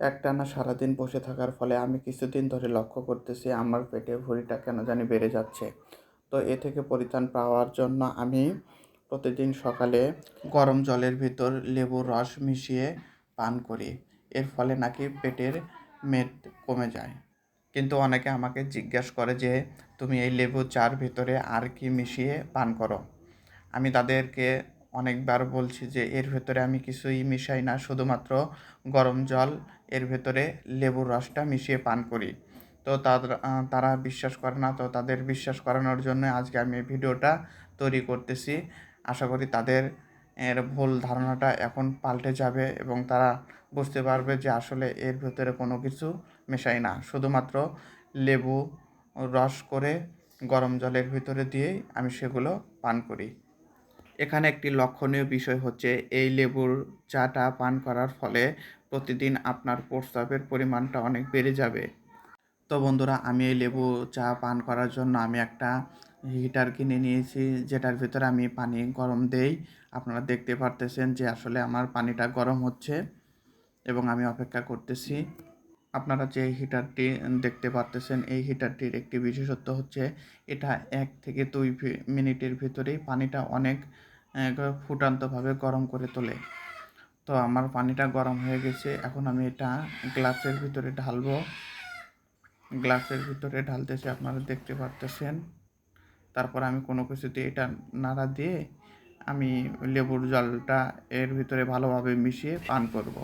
একটানা সারাদিন বসে থাকার ফলে আমি কিছুদিন ধরে লক্ষ্য করতেছি আমার পেটে ভুঁড়িটা কেন জানি বেড়ে যাচ্ছে। তো এ থেকে পরিত্রাণ পাওয়ার জন্য আমি প্রতিদিন সকালে গরম জলের ভিতর লেবুর রস মিশিয়ে পান করি। এর ফলে নাকি পেটের মেদ কমে যায়। কিন্তু অনেকে আমাকে জিজ্ঞেস করে যে, তুমি এই লেবু চার ভিতরে আর কি মিশিয়ে পান করো? আমি তাদেরকে অনেকবার বলছি যে, এর ভেতরে আমি কিছুই মিশাই না, শুধুমাত্র গরম জল, এর ভেতরে লেবুর রসটা মিশিয়ে পান করি। তো তারা বিশ্বাস করে না, তো তাদের বিশ্বাস করানোর জন্য আজকে আমি ভিডিওটা তৈরি করতেছি। আশা করি তাদের এর ভুল ধারণাটা এখন পাল্টে যাবে এবং তারা বুঝতে পারবে যে, আসলে এর ভেতরে কোনো কিছু মেশাই না। শুধুমাত্র লেবু রস করে গরম জলের ভিতরে দিয়েই আমি সেগুলো পান করি। এখানে একটি লক্ষণীয় বিষয় হচ্ছে, এই লেবুর চাটা পান করার ফলে প্রতিদিন আপনার প্রস্রাবের পরিমাণটা অনেক বেড়ে যাবে। তো বন্ধুরা, আমি এই লেবু চা পান করার জন্য আমি একটা হিটার কিনে নিয়েছি, যেটার ভিতরে আমি পানি গরম দেই। আপনারা দেখতে পারতেছেন যে আসলে আমার পানিটা গরম হচ্ছে এবং আমি অপেক্ষা করতেছি। আপনারা যে হিটারটি দেখতে পারতেছেন, এই হিটারটির একটি বিশেষত্ব হচ্ছে এটা এক থেকে দুই মিনিটের ভিতরেই পানিটা অনেক ফুটান্তভাবে গরম করে তোলে। তো আমার পানিটা গরম হয়ে গেছে, এখন আমি এটা গ্লাসের ভিতরে ঢালবো। গ্লাসের ভিতরে ঢালতেছে, আপনারা দেখতে পারতেছেন। তারপর আমি কোনো কিছুতে এটা নাড়া দিয়ে আমি লেবুর জলটা এর ভিতরে ভালোভাবে মিশিয়ে পান করব।